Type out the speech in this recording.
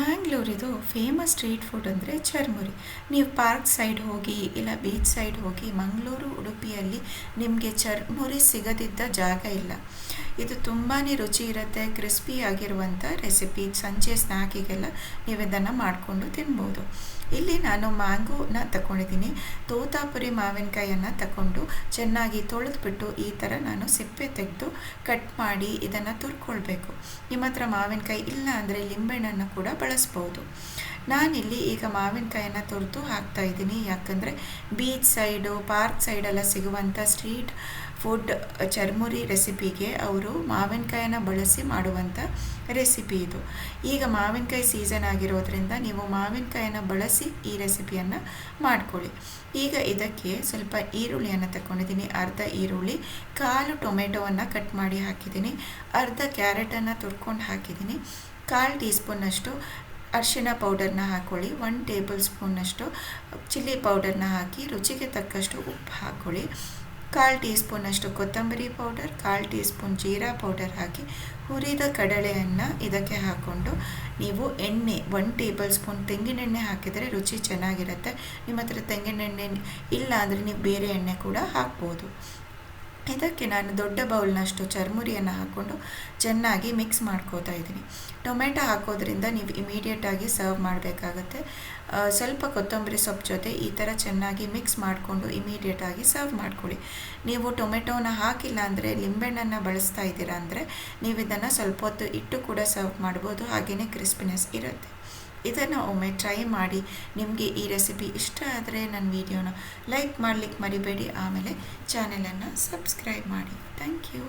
ಮ್ಯಾಂಗ್ಳೂರಿದು famous street food ಅಂದರೆ ಚರ್ಮುರಿ. ನೀವು park side ಹೋಗಿ ಇಲ್ಲ ಬೀಚ್ ಸೈಡ್ ಹೋಗಿ ಮಂಗಳೂರು, ಉಡುಪಿಯಲ್ಲಿ ನಿಮಗೆ ಚರ್ಮುರಿ ಸಿಗದಿದ್ದ ಜಾಗ ಇಲ್ಲ. ಇದು ತುಂಬಾ ರುಚಿ ಇರುತ್ತೆ, ಕ್ರಿಸ್ಪಿ ಆಗಿರುವಂಥ ರೆಸಿಪಿ ಸಂಜೆ ಸ್ನ್ಯಾಕಿಗೆಲ್ಲ ನೀವು ಇದನ್ನು ಮಾಡಿಕೊಂಡು ತಿನ್ಬೋದು. ಇಲ್ಲಿ ನಾನು ಮ್ಯಾಂಗೋನ ತಗೊಂಡಿದ್ದೀನಿ ತೋತಾಪುರಿ ಮಾವಿನಕಾಯನ್ನು ತಗೊಂಡು ಚೆನ್ನಾಗಿ ತೊಳೆದ್ಬಿಟ್ಟು ಈ ಥರ ನಾನು ಸಿಪ್ಪೆ ತೆಗೆದು ಕಟ್ ಮಾಡಿ ಇದನ್ನು ತುರ್ಕೊಳ್ಬೇಕು. ನಿಮ್ಮ ಹತ್ರ ಮಾವಿನಕಾಯಿ ಇಲ್ಲ ಅಂದರೆ ಲಿಂಬೆಹಣ್ಣನ್ನು ಕೂಡ ಬಳಸ್ಬೋದು. ನಾನಿಲ್ಲಿ ಈಗ ಮಾವಿನಕಾಯನ್ನು ತುರಿದು ಹಾಕ್ತಾ ಇದ್ದೀನಿ. ಯಾಕಂದರೆ ಬೀಚ್ ಸೈಡು ಪಾರ್ಕ್ ಸೈಡೆಲ್ಲ ಸಿಗುವಂಥ ಸ್ಟ್ರೀಟ್ ಫುಡ್ ಚರ್ಮುರಿ ರೆಸಿಪಿಗೆ ಅವರು ಮಾವಿನಕಾಯನ್ನು ಬಳಸಿ ಮಾಡುವಂಥ ರೆಸಿಪಿ ಇದು. ಈಗ ಮಾವಿನಕಾಯಿ ಸೀಸನ್ ಆಗಿರೋದ್ರಿಂದ ನೀವು ಮಾವಿನಕಾಯನ್ನು ಬಳಸಿ ಈ ರೆಸಿಪಿಯನ್ನು ಮಾಡ್ಕೊಳ್ಳಿ. ಈಗ ಇದಕ್ಕೆ ಸ್ವಲ್ಪ ಈರುಳ್ಳಿಯನ್ನು ತಗೊಂಡಿದ್ದೀನಿ ಅರ್ಧ ಈರುಳ್ಳಿ, ಕಾಲು ಟೊಮೆಟೊವನ್ನು ಕಟ್ ಮಾಡಿ ಹಾಕಿದ್ದೀನಿ. ಅರ್ಧ ಕ್ಯಾರೆಟನ್ನು ತುರ್ಕೊಂಡು ಹಾಕಿದ್ದೀನಿ. ಕಾಲು ಟೀ ಸ್ಪೂನ್ನಷ್ಟು ಅರಿಶಿಣ ಪೌಡರ್ನ ಹಾಕ್ಕೊಳ್ಳಿ ಒನ್ ಟೇಬಲ್ ಸ್ಪೂನಷ್ಟು ಚಿಲ್ಲಿ ಪೌಡರ್ನ ಹಾಕಿ, ರುಚಿಗೆ ತಕ್ಕಷ್ಟು ಉಪ್ಪು ಹಾಕ್ಕೊಳ್ಳಿ ಕಾಲು ಟೀ ಸ್ಪೂನಷ್ಟು ಕೊತ್ತಂಬರಿ ಪೌಡರ್, ಕಾಲು ಟೀ ಸ್ಪೂನ್ ಜೀರಾ ಪೌಡರ್ ಹಾಕಿ, ಹುರಿದ ಕಡಲೆಯನ್ನು ಇದಕ್ಕೆ ಹಾಕ್ಕೊಂಡು ನೀವು ಎಣ್ಣೆ, ಒನ್ ಟೇಬಲ್ ಸ್ಪೂನ್ ತೆಂಗಿನೆಣ್ಣೆ ಹಾಕಿದರೆ ರುಚಿ ಚೆನ್ನಾಗಿರುತ್ತೆ. ನಿಮ್ಮ ಹತ್ರ ತೆಂಗಿನೆಣ್ಣೆ ಇಲ್ಲ ಅಂದರೆ ನೀವು ಬೇರೆ ಎಣ್ಣೆ ಕೂಡ ಹಾಕ್ಬೋದು. ಇದಕ್ಕೆ ನಾನು ದೊಡ್ಡ ಬೌಲ್ನಷ್ಟು ಚರ್ಮುರಿಯನ್ನು ಹಾಕ್ಕೊಂಡು ಚೆನ್ನಾಗಿ ಮಿಕ್ಸ್ ಮಾಡ್ಕೋತಾ ಇದ್ದೀನಿ. ಟೊಮೆಟೊ ಹಾಕೋದ್ರಿಂದ ನೀವು ಇಮಿಡಿಯೇಟಾಗಿ ಸರ್ವ್ ಮಾಡಬೇಕಾಗತ್ತೆ. ಸ್ವಲ್ಪ ಕೊತ್ತಂಬರಿ ಸೊಪ್ಪು ಜೊತೆ ಈ ಥರ ಚೆನ್ನಾಗಿ ಮಿಕ್ಸ್ ಮಾಡಿಕೊಂಡು ಇಮಿಡಿಯೇಟಾಗಿ ಸರ್ವ್ ಮಾಡ್ಕೊಳ್ಳಿ. ನೀವು ಟೊಮೆಟೊನ ಹಾಕಿಲ್ಲ ಅಂದರೆ, ಲಿಂಬೆಹಣ್ಣನ್ನು ಬಳಸ್ತಾ ಇದ್ದೀರಾ ಅಂದರೆ, ನೀವು ಇದನ್ನು ಸ್ವಲ್ಪ ಹೊತ್ತು ಇಟ್ಟು ಕೂಡ ಸರ್ವ್ ಮಾಡ್ಬೋದು ಹಾಗೆಯೇ ಕ್ರಿಸ್ಪಿನೆಸ್ ಇರುತ್ತೆ. ಇದನ್ನು ಒಮ್ಮೆ ಟ್ರೈ ಮಾಡಿ ನಿಮಗೆ ಈ ರೆಸಿಪಿ ಇಷ್ಟ ಆದರೆ ನನ್ನ ವಿಡಿಯೋನ ಲೈಕ್ ಮಾಡಲಿಕ್ಕೆ ಮರಿಬೇಡಿ. ಆಮೇಲೆ ಚಾನೆಲನ್ನು ಸಬ್ಸ್ಕ್ರೈಬ್ ಮಾಡಿ. Thank you